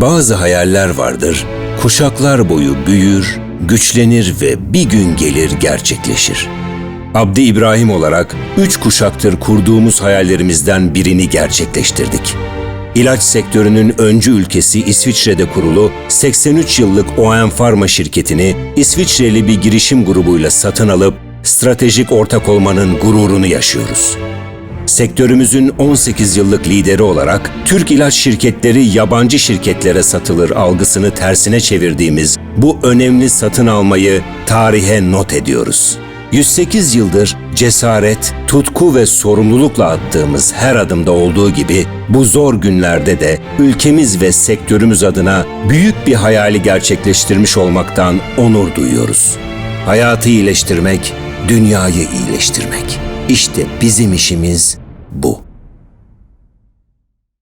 Bazı hayaller vardır, kuşaklar boyu büyür, güçlenir ve bir gün gelir gerçekleşir. Abdi İbrahim olarak üç kuşaktır kurduğumuz hayallerimizden birini gerçekleştirdik. İlaç sektörünün öncü ülkesi İsviçre'de kurulu 83 yıllık OM Pharma şirketini İsviçreli bir girişim grubuyla satın alıp stratejik ortak olmanın gururunu yaşıyoruz. Sektörümüzün 18 yıllık lideri olarak Türk ilaç şirketleri yabancı şirketlere satılır algısını tersine çevirdiğimiz bu önemli satın almayı tarihe not ediyoruz. 108 yıldır cesaret, tutku ve sorumlulukla attığımız her adımda olduğu gibi bu zor günlerde de ülkemiz ve sektörümüz adına büyük bir hayali gerçekleştirmiş olmaktan onur duyuyoruz. Hayatı iyileştirmek, dünyayı iyileştirmek. İşte bizim işimiz bu.